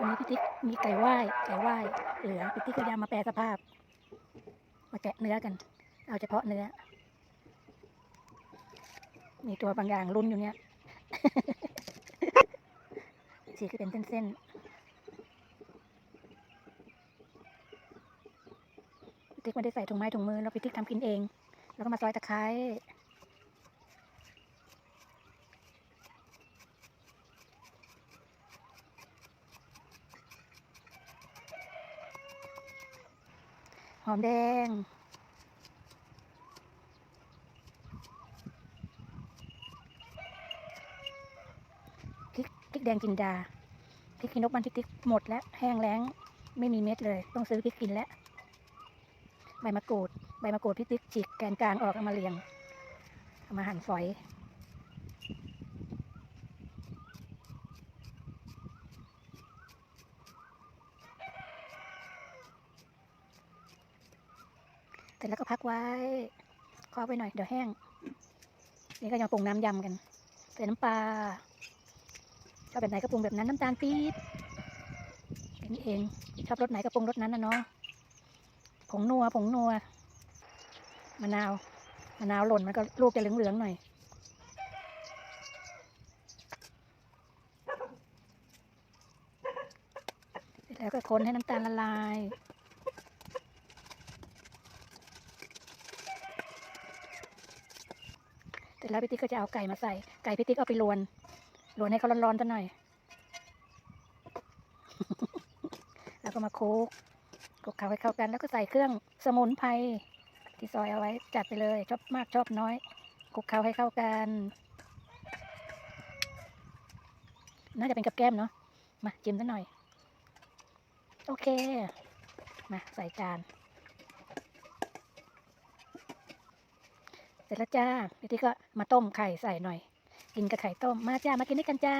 วันนี้พี่ติ๊กมีไก่ไหว้ไก่ไหว้เหลือพี่ติ๊กก็ยามาแปรสภาพ มาแกะเนื้อกัน เอาเฉพาะเนื้อ มีตัวบางอย่างรุนอยู่เนี่ยสีก็เป็นเส้นๆพี่ติ๊กไม่ได้ใส่ถุงไม้ถุงมือแล้วพี่ติ๊กทำกินเอง แล้วก็มาซอยตะไคร้ อมแดง พริกพริกแดงจินดา พริกขี้นกมันพริกติ๊กหมดแล้วแห้งแล้ง ไม่มีเม็ดเลย ต้องซื้อพริกกินแล้ว ใบมะกรูด ใบมะกรูดพริกติ๊กฉีกแกนกลางออกเอามาเรียงเอามาหั่นฝอย เสร็จแล้วก็พักไว้คาะไว้หน่อยเดี๋ยวแห้ง นี่ก็ยังปรุงน้ำยำกัน ใส่น้ำปลาชอบแบบไหนก็ปรุงแบบนั้นน้ำตาลปี๊บแค่นี้เอง ชอบรสไหนก็ปรุงรสนั้นนะเนาะผงนัวผงนัวมะนาวมะนาวหล่นมันก็ลูกจะเหลืองๆหน่อยแล้วก็คนให้น้ำตาลละลาย เสร็จแล้วพี่ติ๊กก็จะเอาไก่มาใส่ ไก่พี่ติ๊กเอาไปลวน ลวนให้เขาร้อนๆซะหน่อย แล้วก็มาโคกคลุกเคล้าให้เข้ากัน แล้วก็ใส่เครื่องสมุนไพรที่ซอยเอาไว้จัดไปเลยชอบมากชอบน้อยคลุกเคล้าให้เข้ากัน น่าจะเป็นกับแก้มเนาะ มาจิ้มซะหน่อย โอเค มาใส่จาน สร็จแล้วจ้าพี่ติ๊กก็มาต้มไข่ใส่หน่อย กินกับไข่ต้ม มาจ้า มากินด้วยกันจ้า